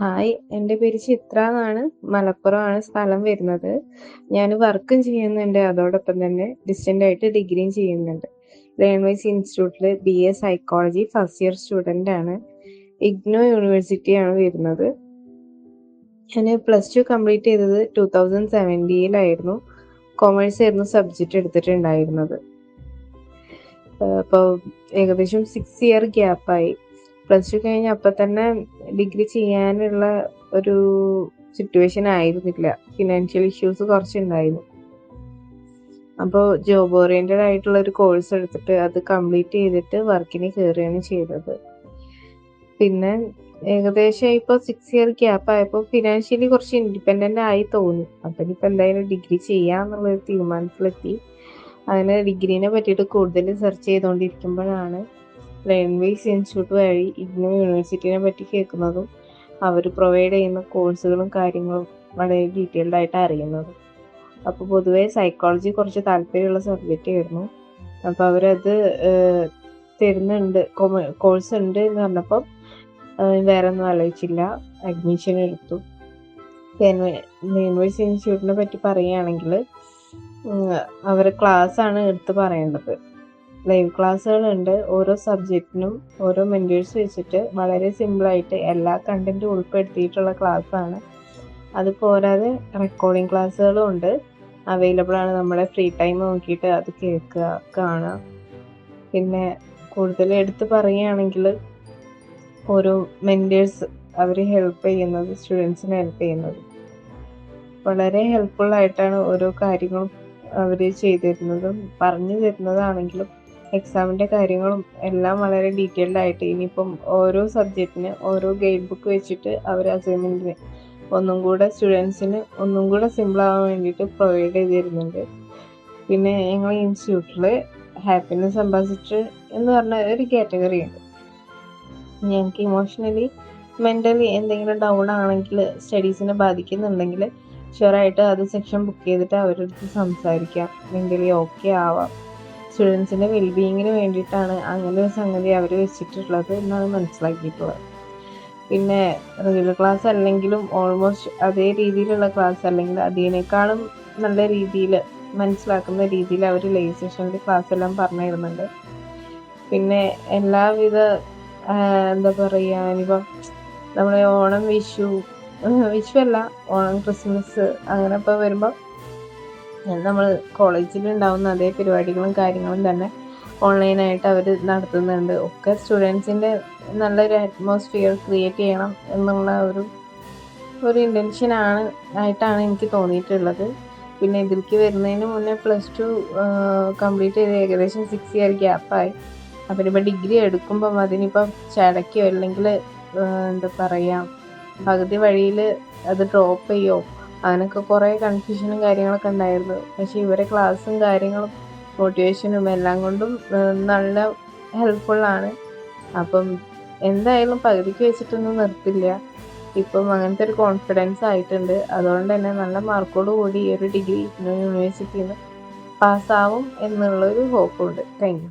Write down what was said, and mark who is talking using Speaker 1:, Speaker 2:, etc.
Speaker 1: Hi എന്റെ പേര് ചിത്ര എന്നാണ്. മലപ്പുറമാണ് സ്ഥലം വരുന്നത്. ഞാൻ വർക്കും ചെയ്യുന്നുണ്ട്. അതോടൊപ്പം തന്നെ ഡിസ്റ്റന്റ് ആയിട്ട് ഡിഗ്രിയും ചെയ്യുന്നുണ്ട്. ലേൺവൈസ് ഇൻസ്റ്റിറ്റ്യൂട്ടിൽ B A psychology first year student ആണ്. ഇഗ്നോ യൂണിവേഴ്സിറ്റിയാണ് വരുന്നത്. ഞാൻ പ്ലസ് ടു കംപ്ലീറ്റ് ചെയ്തത് ടു തൗസൻഡ് സെവന്റിയിലായിരുന്നു കൊമേഴ്സ് ആയിരുന്നു സബ്ജക്റ്റ് എടുത്തിട്ടുണ്ടായിരുന്നത്. അപ്പോൾ ഏകദേശം സിക്സ് ഇയർ ഗ്യാപ്പായി പ്ലസ് ടു കഴിഞ്ഞ് അപ്പം തന്നെ ഡിഗ്രി ചെയ്യാനുള്ള ഒരു സിറ്റുവേഷൻ ആയിരുന്നില്ല. ഫിനാൻഷ്യൽ ഇഷ്യൂസ് കുറച്ചുണ്ടായിരുന്നു. അപ്പോൾ ജോബ് ഓറിയന്റഡ് ആയിട്ടുള്ള ഒരു കോഴ്സ് എടുത്തിട്ട് അത് കംപ്ലീറ്റ് ചെയ്തിട്ട് വർക്കിന് കയറുകയാണ് ചെയ്തത്. പിന്നെ ഏകദേശം ഇപ്പോൾ സിക്സ് ഇയർ ഗ്യാപ്പ് ആയപ്പോൾ ഫിനാൻഷ്യലി കുറച്ച് ഇൻഡിപെൻഡന്റ് ആയി തോന്നി. അപ്പം ഇനിയിപ്പോൾ എന്തായാലും ഡിഗ്രി ചെയ്യാമെന്നുള്ളൊരു തീരുമാനത്തിലെത്തി. അങ്ങനെ ഡിഗ്രീനെ പറ്റിയിട്ട് കൂടുതൽ സെർച്ച് ചെയ്തുകൊണ്ടിരിക്കുമ്പോഴാണ് ലേൺവേസ് ഇൻസ്റ്റിറ്റ്യൂട്ട് വഴി ഇഗ്നോ യൂണിവേഴ്സിറ്റിനെ പറ്റി കേൾക്കുന്നതും അവർ പ്രൊവൈഡ് ചെയ്യുന്ന കോഴ്സുകളും കാര്യങ്ങളും വളരെ ഡീറ്റെയിൽഡ് ആയിട്ട് അറിയുന്നത്. അപ്പോൾ പൊതുവേ സൈക്കോളജി കുറച്ച് താല്പര്യമുള്ള സബ്ജക്റ്റ് ആയിരുന്നു. അപ്പോൾ അവരത് തരുന്നുണ്ട്. കോഴ്സ് ഉണ്ട് എന്ന് പറഞ്ഞപ്പം വേറെ ഒന്നും ആലോചിച്ചില്ല. അഡ്മിഷൻ എടുത്തു. യൂണിവേഴ്സിറ്റി ഇൻസ്റ്റിറ്റ്യൂട്ടിനെ പറ്റി പറയുകയാണെങ്കിൽ അവരെ ക്ലാസ് ആണ് എടുത്ത് പറയേണ്ടത്. ലൈവ് ക്ലാസ്സുകളുണ്ട് ഓരോ സബ്ജക്റ്റിനും ഓരോ മെന്റേഴ്സ് വെച്ചിട്ട് വളരെ സിമ്പിളായിട്ട് എല്ലാ കണ്ടന്റും ഉൾപ്പെടുത്തിയിട്ടുള്ള ക്ലാസ്സാണ് അത് പോരാതെ റെക്കോർഡിംഗ് ക്ലാസ്സുകളും ഉണ്ട്. അവൈലബിൾ ആണ് നമ്മുടെ ഫ്രീ ടൈം നോക്കിയിട്ട് അത് കേൾക്കുക കാണുക. പിന്നെ കൂടുതൽ എടുത്ത് പറയുകയാണെങ്കിൽ ഓരോ മെന്റേഴ്സ് അവർ ഹെൽപ്പ് ചെയ്യുന്നത് സ്റ്റുഡൻസിനെ ഹെൽപ്പ് ചെയ്യുന്നത്. വളരെ ഹെൽപ്ഫുൾ ആയിട്ടാണ് ഓരോ കാര്യങ്ങളും അവർ ചെയ്തു തരുന്നതും പറഞ്ഞു തരുന്നതാണെങ്കിലും എക്സാമിന്റെ കാര്യങ്ങളും എല്ലാം വളരെ ഡീറ്റെയിൽഡ് ആയിട്ട് ഇനിയിപ്പം ഓരോ സബ്ജക്റ്റിന് ഓരോ ഗൈഡ് ബുക്ക് വെച്ചിട്ട് അവർ അസൈൻമെന്റിന് ഒന്നും കൂടെ സ്റ്റുഡൻസിന് ഒന്നും കൂടെ സിമ്പിളാവാൻ വേണ്ടിയിട്ട് പ്രൊവൈഡ് ചെയ്ത് തരുന്നുണ്ട് പിന്നെ ഞങ്ങൾ ഇൻസ്റ്റിറ്റ്യൂട്ടിൽ ഹാപ്പിനെസ് അംബാസിഡർ എന്ന് പറഞ്ഞ ഒരു കാറ്റഗറി ഉണ്ട്. ഞങ്ങൾക്ക് ഇമോഷണലി മെന്റലി എന്തെങ്കിലും ഡൗൺ ആണെങ്കിൽ സ്റ്റഡീസിനെ ബാധിക്കുന്നുണ്ടെങ്കിൽ ഷുവറായിട്ട് അത് സെക്ഷൻ ബുക്ക് ചെയ്തിട്ട് അവരടുത്ത് സംസാരിക്കാം. മെന്റലി ഓക്കെ ആവാം. സ്റ്റുഡൻസിന്റെ വെൽബീയിങ്ങിന് വേണ്ടിയിട്ടാണ് അങ്ങനെ ഒരു സംഗതി അവർ വെച്ചിട്ടുള്ളത് എന്നാണ് മനസ്സിലാക്കിയിട്ടുള്ളത്. പിന്നെ റെഗുലർ ക്ലാസ് അല്ലെങ്കിലും ഓൾമോസ്റ്റ് അതേ രീതിയിലുള്ള ക്ലാസ് അല്ലെങ്കിൽ അതിനേക്കാളും നല്ല രീതിയിൽ മനസ്സിലാക്കുന്ന രീതിയിൽ അവർ ലൈവ് സെഷനിൽ ക്ലാസ് എല്ലാം പറഞ്ഞു തരുന്നുണ്ട് പിന്നെ എല്ലാവിധ എന്താ പറയുക ഇനിയിപ്പം നമ്മുടെ ഓണം വിഷു വിഷു അല്ല ഓണം ക്രിസ്മസ് അങ്ങനെ ഇപ്പോൾ വരുമ്പോൾ നമ്മൾ കോളേജിൽ ഉണ്ടാവുന്ന അതേ പരിപാടികളും കാര്യങ്ങളും തന്നെ ഓൺലൈനായിട്ട് അവർ നടത്തുന്നുണ്ട്. ഒക്കെ സ്റ്റുഡൻസിന്റെ നല്ലൊരു അറ്റ്മോസ്ഫിയർ ക്രിയേറ്റ് ചെയ്യണം എന്നുള്ള ഒരു ഒരു ഇന്റൻഷനാണ് ആയിട്ടാണ് എനിക്ക് തോന്നിയിട്ടുള്ളത്. പിന്നെ ഇതിലേക്ക് വരുന്നതിന് മുന്നേ പ്ലസ് ടു കംപ്ലീറ്റ് ചെയ്ത് ഏകദേശം സിക്സ് ഇയർ ഗ്യാപ്പായി അപ്പം ഇപ്പം ഡിഗ്രി എടുക്കുമ്പം അതിനിപ്പം ചടയ്ക്കോ അല്ലെങ്കിൽ എന്താ പറയുക പകുതി വഴിയിൽ അത് ഡ്രോപ്പ് ചെയ്യോ? അങ്ങനെയൊക്കെ കുറേ കൺഫ്യൂഷനും കാര്യങ്ങളൊക്കെ ഉണ്ടായിരുന്നു. പക്ഷേ ഇവരെ ക്ലാസ്സും കാര്യങ്ങളും മോട്ടിവേഷനും എല്ലാം കൊണ്ടും നല്ല ഹെൽപ്ഫുള്ളാണ് അപ്പം എന്തായാലും പകുതിക്ക് വെച്ചിട്ടൊന്നും നിർത്തില്ല. ഇപ്പം അങ്ങനത്തെ ഒരു കോൺഫിഡൻസ് ആയിട്ടുണ്ട്. അതുകൊണ്ട് തന്നെ നല്ല മാർക്കോട് കൂടി ഈ ഒരു ഡിഗ്രി യൂണിവേഴ്സിറ്റിയിൽ നിന്ന് പാസ്സാവും എന്നുള്ളൊരു ഹോപ്പുണ്ട് താങ്ക് യു